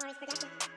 Mars Productions.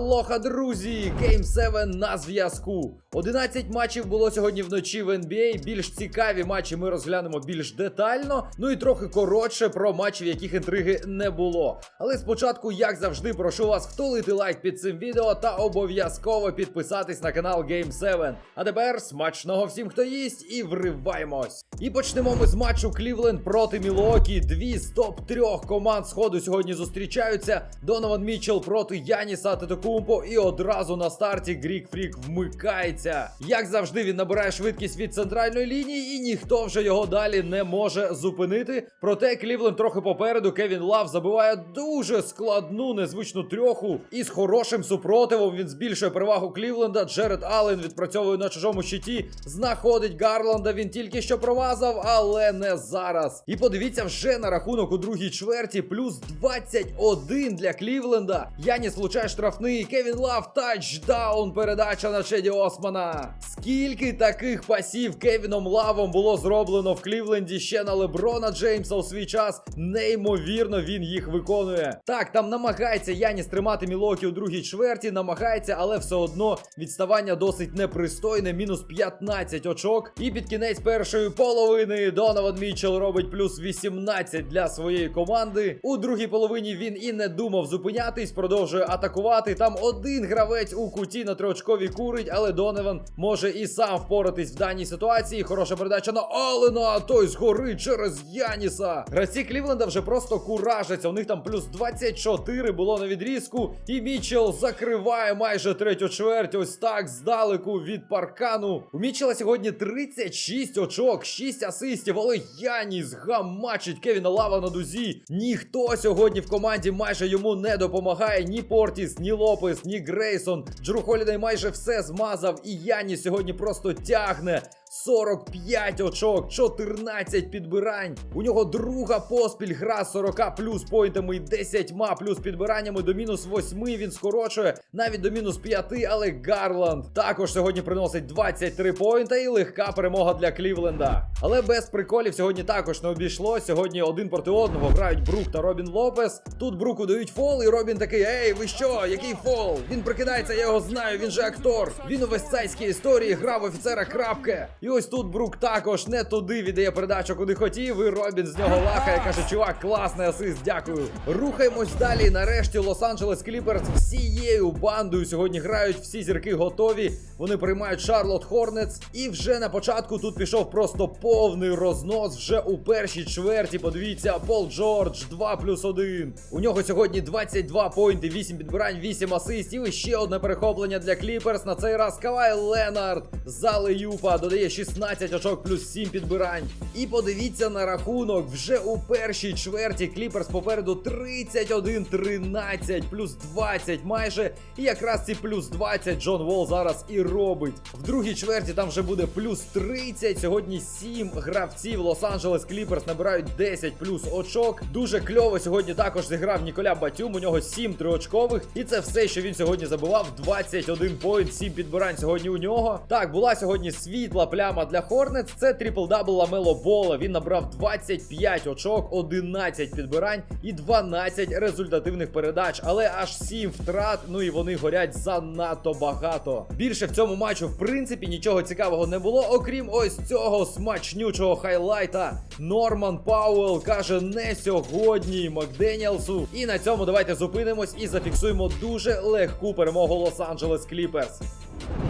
Алоха, друзі! Game 7 на зв'язку. 11 матчів було сьогодні вночі в NBA. Більш цікаві матчі ми розглянемо більш детально. Ну і трохи коротше про матчі, в яких інтриги не було. Але спочатку, як завжди, прошу вас втулити лайк під цим відео та обов'язково підписатись на канал Game 7. А тепер смачного всім, хто їсть, і вриваємось. І почнемо ми з матчу Клівленд проти Мілуокі. Дві з топ трьох команд сходу сьогодні зустрічаються. Донован Мітчелл проти Яніса Тетокумпо. І одразу на старті Грік Фрік вмикається. Як завжди, він набирає швидкість від центральної лінії, і ніхто вже його далі не може зупинити. Проте Клівленд трохи попереду. Кевін Лав забиває дуже складну, незвичну трьоху. І з хорошим супротивом він збільшує перевагу Клівленда. Джеред Аллен відпрацьовує на чужому щиті. Знаходить Гарланда. Він тільки що промазав, але не зараз. І подивіться вже на рахунок у другій чверті. Плюс 21 для Клівленда. Яніс влучає штрафний. Кевін Лав тачдаун. Передача на Чеді Османа. Скільки таких пасів Кевіном Лавом було зроблено в Клівленді ще на Леброна Джеймса у свій час. Неймовірно, він їх виконує. Так, там намагається Яніс тримати Мілокі у другій чверті, намагається, але все одно відставання досить непристойне. Мінус 15 очок. І під кінець першої половини Донован Мітчелл робить плюс 18 для своєї команди. У другій половині він і не думав зупинятись, продовжує атакувати. Там один гравець у куті на триочковій курить, але Донован може і сам впоратись в даній ситуації. Хороша передача на Алена, а той згорить через Яніса. Гравці Клівленда вже просто куражаться. У них там плюс 24 було на відрізку. І Мічел закриває майже третю чверть. Ось так здалеку від паркану. У Мічела сьогодні 36 очок, 6 асистів, але Яніс гамачить Кевіна Лава на дузі. Ніхто сьогодні в команді майже йому не допомагає. Ні Портіс, ні Лопес, ні Грейсон. Джру Холідей майже все змазав. І Яні сьогодні просто тягне. 45 очок, 14 підбирань. У нього друга поспіль гра з 40 плюс поінтами і 10 плюс підбираннями до мінус 8 він скорочує навіть до мінус 5, але Гарланд також сьогодні приносить 23 поінта і легка перемога для Клівленда. Але без приколів сьогодні також не обійшло. Сьогодні один проти одного грають Брук та Робін Лопес. Тут Бруку дають фол, і Робін такий: Ей, ви що? Який фол? Він прикидається, я його знаю, він же актор. Він у вестсайдській історії грав офіцера крапки. І ось тут Брук також не туди віддає передачу, куди хотів. І Робін з нього лахає, каже, чувак, класний асист, дякую. Рухаємось далі. Нарешті Лос-Анджелес Кліперс всією бандою сьогодні грають. Всі зірки готові. Вони приймають Шарлот Хорнетс. І вже на початку тут пішов просто повний рознос. Вже у першій чверті. Подивіться, Пол Джордж 2 плюс 1. У нього сьогодні 22 поінти, 8 підбирань, 8 асистів. І ще одне перехоплення для Кліперс. На цей раз Кавай Ленард за Леюпа додає 16 очок плюс 7 підбирань. І подивіться на рахунок. Вже у першій чверті Кліперс попереду 31-13, плюс 20 майже. І якраз ці плюс 20 Джон Волл зараз і робить. В другій чверті там вже буде плюс 30. Сьогодні 7 гравців Лос-Анджелес Кліперс набирають 10 плюс очок. Дуже кльово сьогодні також зіграв Ніколя Батюм. У нього 7 триочкових. І це все, що він сьогодні забивав. 21 поінт, 7 підбирань сьогодні у нього. Так, була сьогодні світла пляма для Хорнетс. Це трипл-дабл Ламело Бола. Він набрав 25 очок, 11 підбирань і 12 результативних передач. Але аж 7 втрат. Ну і вони горять занадто багато. Більше в цьому матчу, в принципі, нічого цікавого не було, окрім ось цього смачнючого хайлайта. Норман Пауел каже не сьогодні Макденіалсу. І на цьому давайте зупинимось і зафіксуємо дуже легку перемогу Лос-Анджелес Кліперс.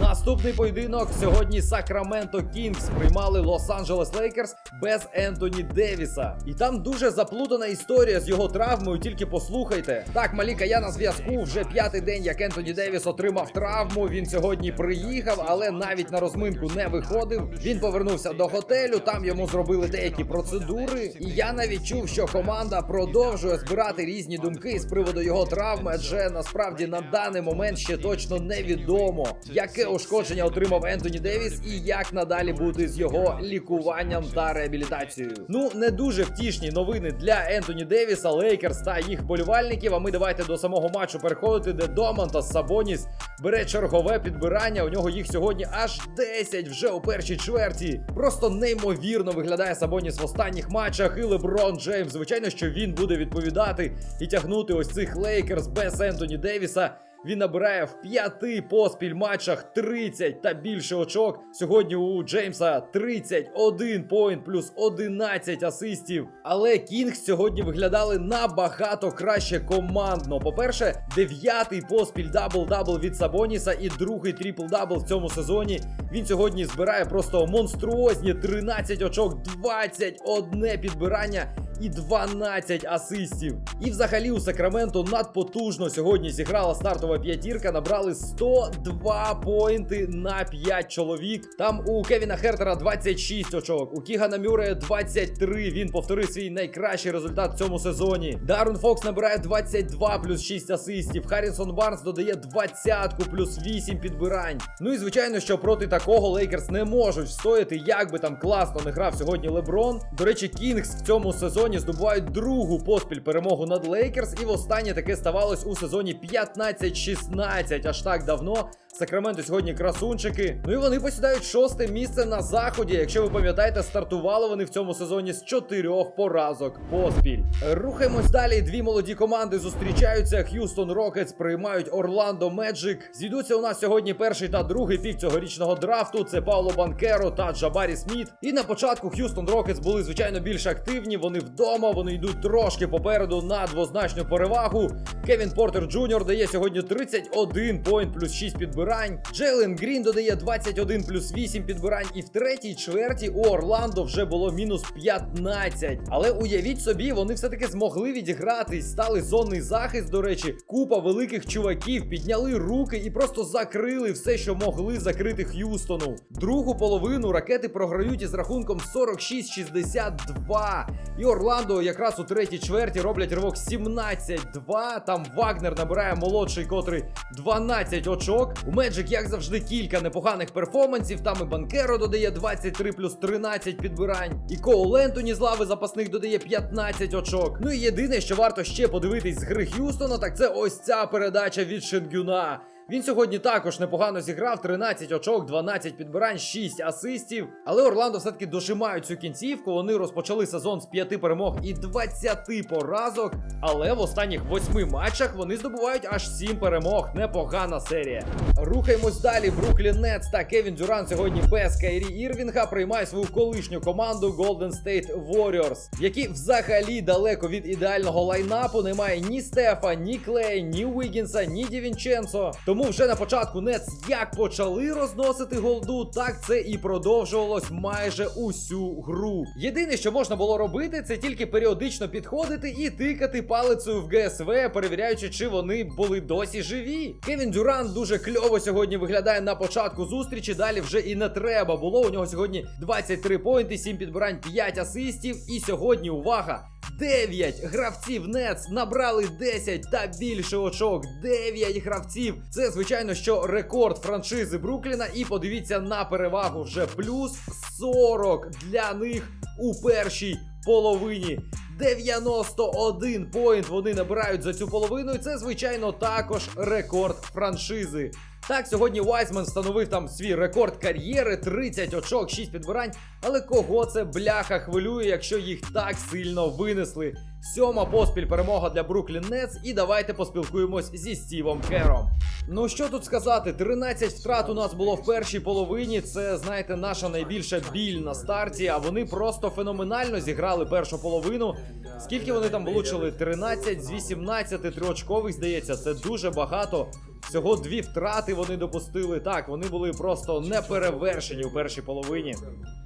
Наступний поєдинок сьогодні Сакраменто Кінгс приймали Лос-Анджелес Лейкерс без Ентоні Девіса. І там дуже заплутана історія з його травмою. Тільки послухайте. Так, Маліка, я на зв'язку. Вже п'ятий день, як Ентоні Девіс отримав травму. Він сьогодні приїхав, але навіть на розминку не виходив. Він повернувся до готелю. Там йому зробили деякі процедури. І я навіть чув, що команда продовжує збирати різні думки з приводу його травми, адже насправді на даний момент ще точно невідомо. Яке ушкодження отримав Ентоні Девіс і як надалі бути з його лікуванням та реабілітацією. Ну не дуже втішні новини для Ентоні Девіса, Лейкерс та їх болівальників. А ми давайте до самого матчу переходити, де Домантас Сабоніс бере чергове підбирання. У нього їх сьогодні аж 10 вже у першій чверті. Просто неймовірно виглядає Сабоніс в останніх матчах. І Леброн Джеймс. Звичайно, що він буде відповідати і тягнути ось цих Лейкерс без Ентоні Девіса. Він набирає в п'яти поспіль матчах 30 та більше очок. Сьогодні у Джеймса 31 поінт плюс 11 асистів. Але Кінгс сьогодні виглядали набагато краще командно. По-перше, дев'ятий поспіль дабл-дабл від Сабоніса і другий трипл-дабл в цьому сезоні. Він сьогодні збирає просто монструозні 13 очок, 21 підбирання і 12 асистів. І взагалі у Сакраменто надпотужно сьогодні зіграла стартова п'ятірка. Набрали 102 поінти на 5 чоловік. Там у Кевіна Хертера 26 очок, у Кігана Мюрея 23. Він повторив свій найкращий результат в цьому сезоні. Дарун Фокс набирає 22 плюс 6 асистів. Харрісон Барнс додає 20 плюс 8 підбирань. Ну і звичайно, що проти такого Лейкерс не можуть встояти, як би там класно не грав сьогодні Леброн. До речі, Кінгс в цьому сезоні здобувають другу поспіль перемогу над Лейкерс, і востаннє таке ставалось у сезоні 15-16, аж так давно. Сакраменто сьогодні красунчики. Ну і вони посідають шосте місце на заході. Якщо ви пам'ятаєте, стартували вони в цьому сезоні з чотирьох поразок поспіль. Рухаємось далі. Дві молоді команди зустрічаються. Х'юстон Рокетс приймають Орландо Меджик. Зійдуться у нас сьогодні перший та другий пік цьогорічного драфту. Це Пауло Банкеро та Джабарі Сміт. І на початку Х'юстон Рокетс були звичайно більш активні. Вони вдома, вони йдуть трошки попереду на двозначну перевагу. Кевін Портер Джуніор дає сьогодні 31 поінт плюс 6 підбирань. Джейлен Грін додає 21 плюс 8 підбирань. І в третій чверті у Орландо вже було мінус 15. Але уявіть собі, вони все-таки змогли відігратись, стали зонний захист. До речі, купа великих чуваків підняли руки і просто закрили все, що могли закрити Х'юстону. Другу половину ракети програють із рахунком 46-62. І Орландо якраз у третій чверті роблять ривок 17-2. Там Вагнер набирає молодший, котрий 12 очок. У Меджик, як завжди, кілька непоганих перформансів. Там і Банкеро додає 23 плюс 13 підбирань. І Коул Ентоні з лави запасних додає 15 очок. Ну і єдине, що варто ще подивитись з гри Х'юстона, так це ось ця передача від Шенгюна. Він сьогодні також непогано зіграв 13 очок, 12 підбирань, 6 асистів. Але Орландо все-таки дожимають цю кінцівку. Вони розпочали сезон з 5 перемог і 20 поразок. Але в останніх 8 матчах вони здобувають аж 7 перемог. Непогана серія. Рухаємось далі. Бруклін Нетс та Кевін Дюран сьогодні без Кайрі Ірвінга приймає свою колишню команду Golden State Warriors, які взагалі далеко від ідеального лайнапу. Немає ні Стефа, ні Клей, ні Уігінса, ні Дівінченцо. Тому вже на початку Нетс як почали розносити голду, так це і продовжувалось майже усю гру. Єдине, що можна було робити, це тільки періодично підходити і тикати палицею в ГСВ, перевіряючи, чи вони були досі живі. Кевін Дюран дуже кльово сьогодні виглядає на початку зустрічі. Далі вже і не треба було. У нього сьогодні 23 поінти, 7 підбирань, 5 асистів. І сьогодні увага! 9 гравців Нетс набрали 10 та більше очок. 9 гравців. Це, звичайно, що рекорд франшизи Брукліна. І подивіться на перевагу вже плюс 40 для них у першій половині. 91 поінт вони набирають за цю половину. І це, звичайно, також рекорд франшизи. Так, сьогодні Вайсман встановив там свій рекорд кар'єри, 30 очок, 6 підбирань. Але кого це бляха хвилює, якщо їх так сильно винесли? Сьома поспіль перемога для Бруклін Нетс. І давайте поспілкуємось зі Стівом Кером. Ну що тут сказати, 13 втрат у нас було в першій половині. Це, знаєте, наша найбільша біль на старті. А вони просто феноменально зіграли першу половину. Скільки вони там влучили? 13 з 18 триочкових, здається, це дуже багато. Всього дві втрати вони допустили. Так, вони були просто неперевершені у першій половині.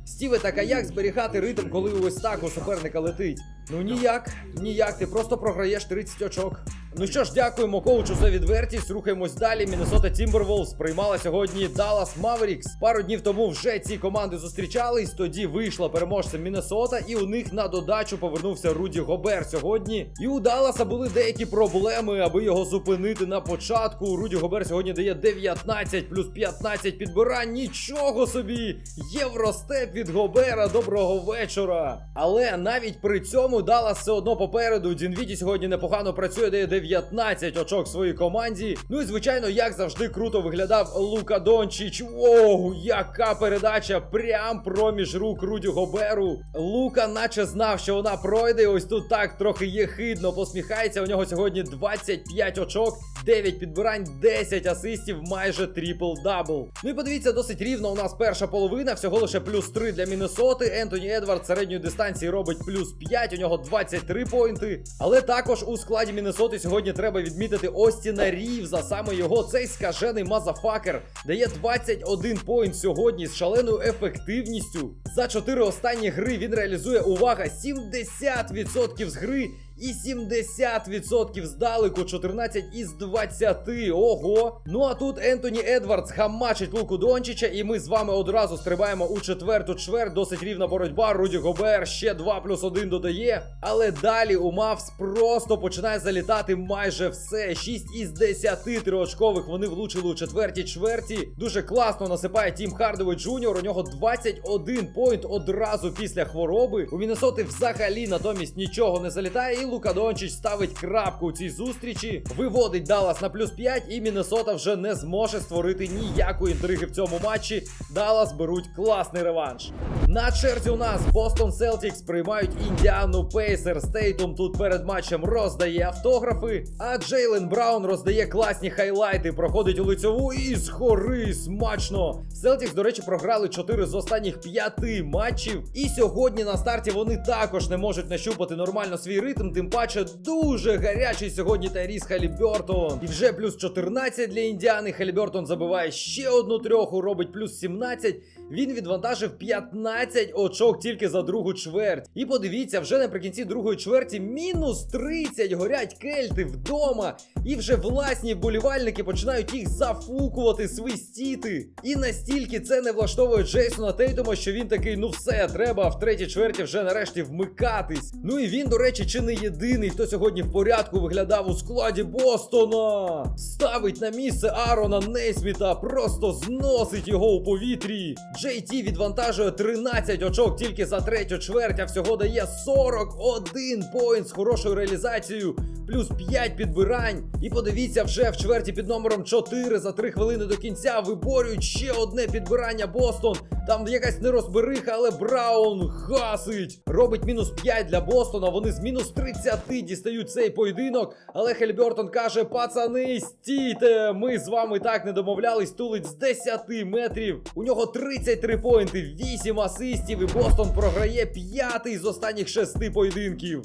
Стіве, так а як зберігати ритм, коли ось так у суперника летить? Ну ніяк, ніяк, ти просто програєш 30 очок. Ну що ж, дякуємо коучу за відвертість. Рухаємось далі. Міннесота Тімберволвс приймала сьогодні Даллас Маверікс. Пару днів тому вже ці команди зустрічались. Тоді вийшла переможцем Міннесота, і у них на додачу повернувся Руді Гобер сьогодні. І у Далласа були деякі проблеми, аби його зупинити на початку. Руді Гобер сьогодні дає 19 плюс 15 підбирань. Нічого собі! Євростеп від Гобера. Доброго вечора. Але навіть при цьому Даллас все одно попереду. Дінвіді сьогодні непогано працює, дає 19 очок своїй команді. Ну і звичайно, як завжди, круто виглядав Лука Дончич. Оу, яка передача! Прям проміж рук Руді Гоберу. Лука, наче знав, що вона пройде. Ось тут так трохи є хидно, посміхається. У нього сьогодні 25 очок, 9 підбирань, 10 асистів, майже трипл-дабл. Ну і подивіться, досить рівно. У нас перша половина, всього лише плюс 3 для Міннесоти. Ентоні Едвард середньої дистанції робить плюс 5, у нього 23 поінти. Але також у складі Міннесоти сьогодні треба відмітити Остіна Рівза. Саме його цей скажений мазафакер дає 21 поінт сьогодні з шаленою ефективністю. За 4 останні гри він реалізує увага 70% з гри. І 70% здалеку, 14 із 20. Ого. Ну а тут Ентоні Едвардс хамачить Луку Дончича, і ми з вами одразу стрибаємо у четверту чверть. Досить рівна боротьба. Руді Гобер ще 2 плюс 1 додає. Але далі у Мавс просто починає залітати майже все. 6 із 10 триочкових вони влучили у четвертій чверті. Дуже класно насипає Тім Хардовий Джуніор. У нього 21 поінт одразу після хвороби. У Міннесоти взагалі натомість нічого не залітає. І Лука Дончич ставить крапку у цій зустрічі, виводить Даллас на плюс 5, і Міннесота вже не зможе створити ніякої інтриги в цьому матчі. Даллас беруть класний реванш. На черзі у нас Бостон Селтікс приймають Індіану Пейсер. Стейтум тут перед матчем роздає автографи. А Джейлен Браун роздає класні хайлайти, проходить у лицьову і згори смачно. Селтікс, до речі, програли 4 з останніх 5 матчів. І сьогодні на старті вони також не можуть нащупати нормально свій ритм. Тим паче дуже гарячий сьогодні Тайріс Халібертон. І вже плюс 14 для індіани. Халібертон забиває ще одну трьоху, робить плюс 17. Він відвантажив 15 очок тільки за другу чверть. І подивіться, вже наприкінці другої чверті мінус 30 горять кельти вдома. І вже власні вболівальники починають їх зафукувати, свистіти. І настільки це не влаштовує Джейсона Тейтума, що він такий, ну все, треба в третій чверті вже нарешті вмикатись. Ну і він, до речі, чи не єдиний, хто сьогодні в порядку виглядав у складі Бостона. Ставить на місце Арона Нейсміта, просто зносить його у повітрі. Джей відвантажує 13 очок тільки за третю чверть, а всього дає 41 поінт з хорошою реалізацією, плюс 5 підбирань. І подивіться, вже в чверті під номером 4 за 3 хвилини до кінця виборюють ще одне підбирання Бостон. Там якась нерозбериха, але Браун гасить. Робить мінус 5 для Бостона. Вони з мінус 30 дістають цей поєдинок. Але Хельбертон каже: пацани, стійте! Ми з вами так не домовлялись, тулить з 10 метрів. У нього 33 поінти, 8 асистів, і Бостон програє п'ятий з останніх шести поєдинків.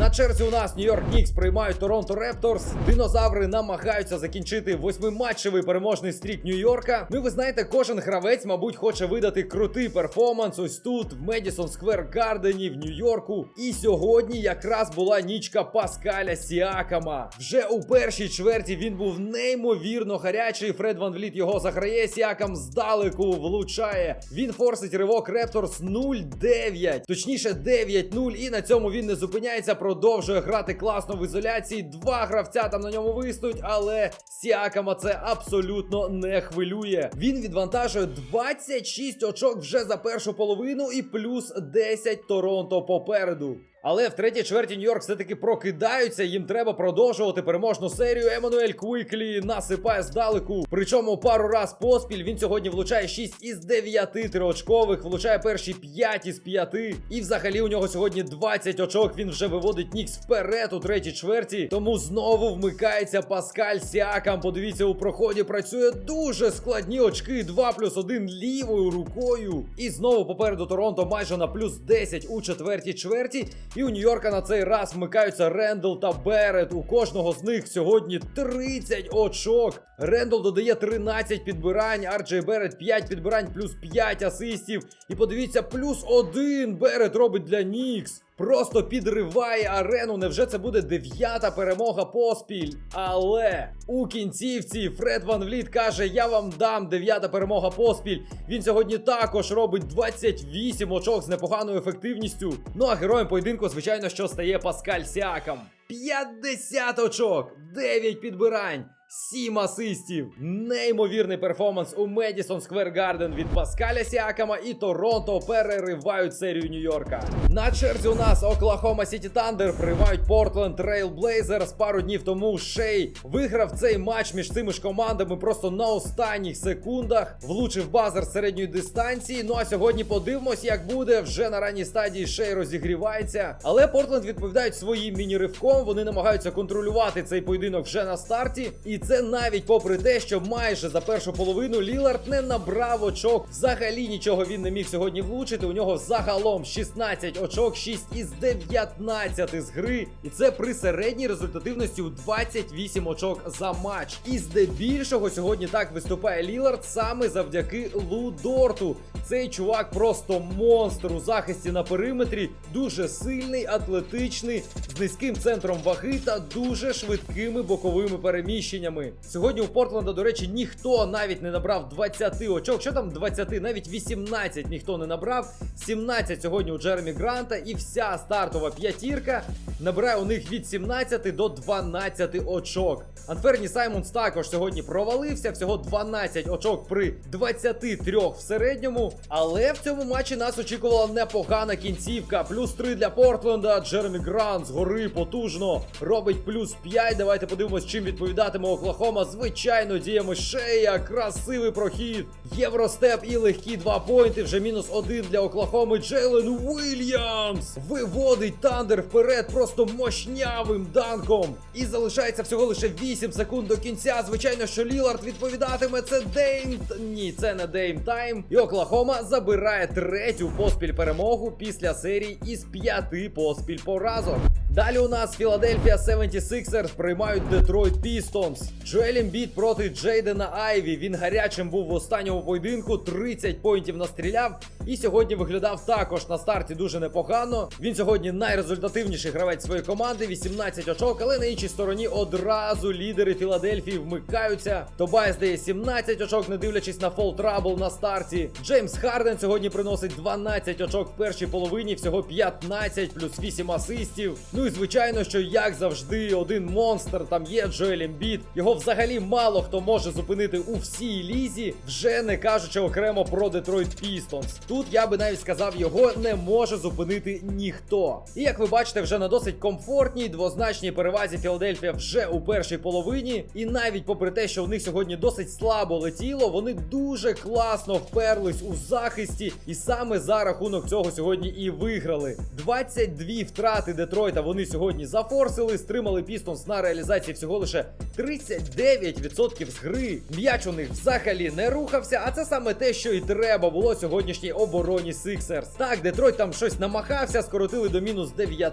На черзі у нас Нью-Йорк Нікс приймають Торонто Репторс. Динозаври намагаються закінчити восьмиматчевий переможний стрік Нью-Йорка. Ну і ви знаєте, кожен гравець, мабуть, хоче видати крутий перформанс ось тут, в Медісон Сквер Гардені, в Нью-Йорку. І сьогодні якраз була нічка Паскаля Сіакама. Вже у першій чверті він був неймовірно гарячий. Фред Ван Вліт його заграє. Сіакам здалеку влучає. Він форсить ривок Репторс 0-9. Точніше, 9-0. І на цьому він не зупиняється. Продовжує грати класно в ізоляції. Два гравця там на ньому вистуть, але Сіакама це абсолютно не хвилює. Він відвантажує 26 очок вже за першу половину і плюс 10 Торонто попереду. Але в третій чверті Нью-Йорк все-таки прокидаються. Їм треба продовжувати переможну серію. Еммануель Квіклі насипає здалеку. Причому пару раз поспіль він сьогодні влучає 6 із 9 триочкових, влучає перші 5 із 5. І взагалі у нього сьогодні 20 очок. Він вже виводить Нікс вперед у третій чверті. Тому знову вмикається Паскаль Сіакам. Подивіться, у проході працює дуже складні очки. 2 плюс 1 лівою рукою. І знову попереду Торонто майже на плюс 10 у четвертій чверті. І у Нью-Йорка на цей раз вмикаються Рендл та Берет. У кожного з них сьогодні 30 очок. Рендл додає 13 підбирань, Арджей Берет 5 підбирань, плюс 5 асистів. І подивіться, плюс 1 Берет робить для Нікс. Просто підриває арену. Невже це буде дев'ята перемога поспіль? Але у кінцівці Фред Ван Вліт каже: Я вам дам дев'ята перемога поспіль. Він сьогодні також робить 28 очок з непоганою ефективністю. Ну а героєм поєдинку, звичайно, що стає Паскаль Сіакам. 50 очок, 9 підбирань. Сім асистів. Неймовірний перформанс у Медісон Сквер Гарден від Паскаля Сіакама і Торонто переривають серію Нью-Йорка. На черзі у нас Оклахома Сіті Тандер приймають Портленд Трейл Блейзерс. Пару днів тому Шей виграв цей матч між цими ж командами просто на останніх секундах. Влучив базер середньої дистанції. Ну а сьогодні подивимось, як буде. Вже на ранній стадії Шей розігрівається. Але Портленд відповідають своїм міні-ривком. Вони намагаються контролювати цей поєдинок вже на старті. І це навіть попри те, що майже за першу половину Лілард не набрав очок. Взагалі нічого він не міг сьогодні влучити. У нього загалом 16 очок, 6 із 19 з гри. І це при середній результативності у 28 очок за матч. І здебільшого сьогодні так виступає Лілард саме завдяки Лу Дорту. Цей чувак просто монстр у захисті на периметрі, дуже сильний, атлетичний, з низьким центром ваги та дуже швидкими боковими переміщеннями. Сьогодні у Портленда, до речі, ніхто навіть не набрав 20 очок. Що там 20, навіть 18 ніхто не набрав. 17 сьогодні у Джеремі Гранта, і вся стартова п'ятірка набирає у них від 17 до 12 очок. Анферні Саймонс також сьогодні провалився, всього 12 очок при 23 в середньому. Але в цьому матчі нас очікувала непогана кінцівка. Плюс 3 для Портленда. Джеремі Грант згори потужно робить плюс 5. Давайте подивимось, чим відповідатиме Оклахома. Звичайно, діями шея, красивий прохід. Євростеп і легкі 2 поінти. Вже мінус 1 для Оклахоми. Джейлен Уільямс виводить Тандер вперед просто мощнявим данком. І залишається всього лише 8 секунд до кінця. Звичайно, що Лілард відповідатиме. Це Дейм. Ні, це не Дейм Тайм. І Оклахома забирає третю поспіль перемогу після серії із п'яти поспіль поразок. Далі у нас Філадельфія 76ers приймають Детройт Pistons. Джоель Ембіт проти Джейдена Айві. Він гарячим був в останньому поєдинку. 30 поінтів настріляв. І сьогодні виглядав також на старті дуже непогано. Він сьогодні найрезультативніший гравець своєї команди, 18 очок, але на іншій стороні одразу лідери Філадельфії вмикаються. Тобайс дає 17 очок, не дивлячись на фол трабл на старті. Джеймс Харден сьогодні приносить 12 очок в першій половині, всього 15 плюс 8 асистів. Ну і звичайно, що як завжди, один монстр там є Джоель Ембіт. Його взагалі мало хто може зупинити у всій лізі, вже не кажучи окремо про Детройт Пістонс. Тут я би навіть сказав, його не може зупинити ніхто. І як ви бачите, вже на досить комфортній, двозначній перевазі Філадельфія вже у першій половині. І навіть попри те, що в них сьогодні досить слабо летіло, вони дуже класно вперлись у захисті, і саме за рахунок цього сьогодні і виграли. 22 втрати Детройта вони сьогодні зафорсили, стримали Пістонс на реалізації всього лише 39% з гри. М'яч у них взагалі не рухався, а це саме те, що і треба було сьогоднішній обороні Сиксерс. Так, Детройт там щось намахався, скоротили до мінус 9.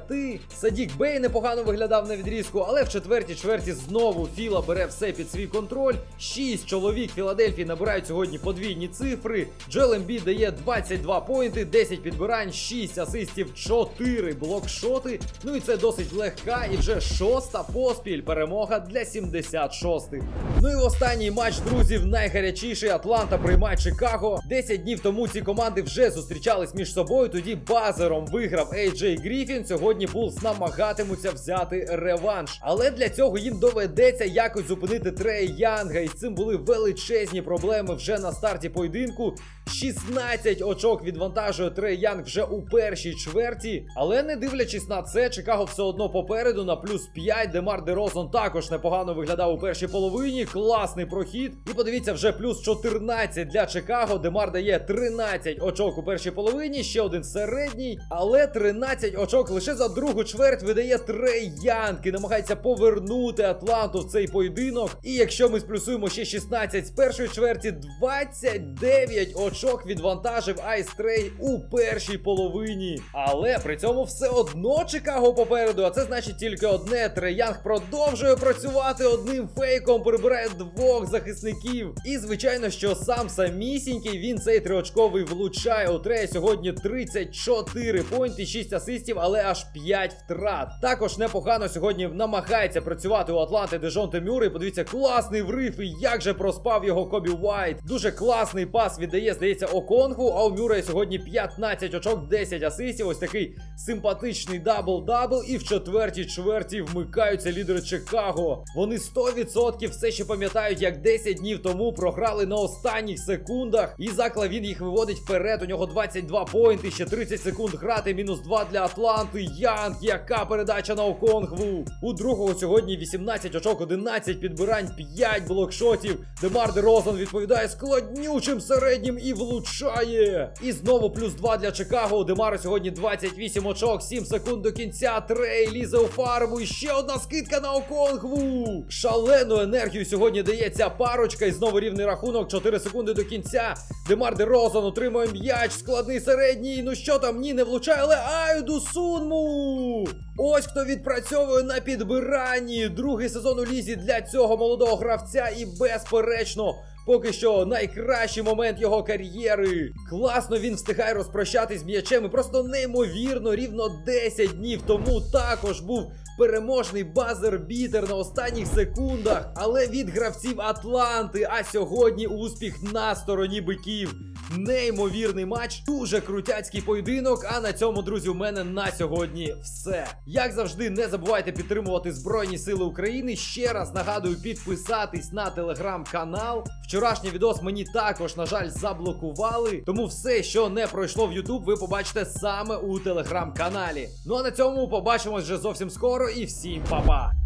Садік Бей непогано виглядав на відрізку, але в четвертій чверті знову Філа бере все під свій контроль. Шість чоловік Філадельфії набирають сьогодні подвійні цифри. Джел Ембі дає 22 поінти, 10 підбирань, 6 асистів, 4 блокшоти. Ну і це досить легка і вже шоста поспіль перемога для 76-х. Ну і останній матч друзів найгарячіший. Атланта приймає Чикаго. 10 днів тому ці команди вже зустрічались між собою. Тоді базером виграв Ей Гріфін. Сьогодні Булс намагатимуться взяти реванш. Але для цього їм доведеться якось зупинити Трея Янга. І з цим були величезні проблеми вже на старті поєдинку. 16 очок відвантажує Трей Янг вже у першій чверті. Але не дивлячись на це, Чикаго все одно попереду на плюс 5. Демар Дерозон також непогано виглядав у першій половині. Класний прохід. І подивіться, вже плюс 14 для Чикаго. Демар дає 13 очок у першій половині, ще один середній. Але 13 очок лише за другу чверть видає Трей Янг і намагається повернути Атланту в цей поєдинок. І якщо ми сплюсуємо ще 16 з першої чверті, 29 очок відвантажив Айс Трей у першій половині. Але при цьому все одно Чикаго попереду а це значить тільки одне. Треянг продовжує працювати одним фейком, прибирає двох захисників. І звичайно, що сам самісінький він цей триочковий влучає. У Трея сьогодні 34 поінти, 6 асистів, але аж 5 втрат. Також непогано сьогодні намагається працювати у Атланти Дежонте Мюррей. Подивіться, класний врив, і як же проспав його Кобі Уайт. Дуже класний пас віддає, здається, Оконгву. А у Мюррея сьогодні 15 очок, 10 асистів. Ось такий симпатичний дабл-дабл. І в четвертій чверті вмикаються лідери Чикаго. Вони 100% все ще пам'ятають, як 10 днів тому програли на останніх секундах. І Закла він їх виводить вперед. У нього 22 поінти, ще 30 секунд грати. Мінус 2 для Атланти. Янг, яка передача на Оконгву. У другого сьогодні 18 очок, 11 підбирань, 5 блокшотів. Демар Де Розан відповідає складнючим середнім і влучає. І знову плюс 2 для Чикаго. У Демара сьогодні 28 очок, 7 секунд до кінця. Трей лізе у фарбу. І ще одна скидка на Оконгву. Шалену енергію сьогодні дає ця парочка. І знову рівний рахунок. 4 секунди до кінця. Демар Де Розан отримує м'яч. Складний середній. Ну що там? Ні, не влучає, але Айду Сунму. Ось хто відпрацьовує на підбиранні. Другий сезон у лізі для цього молодого гравця. І безперечно. Поки що найкращий момент його кар'єри. Класно він встигає розпрощатись з м'ячем. І просто неймовірно, рівно 10 днів тому також був переможний базер-бітер на останніх секундах. Але від гравців Атланти. А сьогодні успіх на стороні биків. Неймовірний матч, дуже крутяцький поєдинок. А на цьому, друзі, у мене на сьогодні все. Як завжди, не забувайте підтримувати Збройні Сили України. Ще раз нагадую підписатись на телеграм-канал. Вчорашній відос мені також, на жаль, заблокували. Тому все, що не пройшло в YouTube, ви побачите саме у телеграм-каналі. Ну а на цьому побачимось вже зовсім скоро і всім па-па!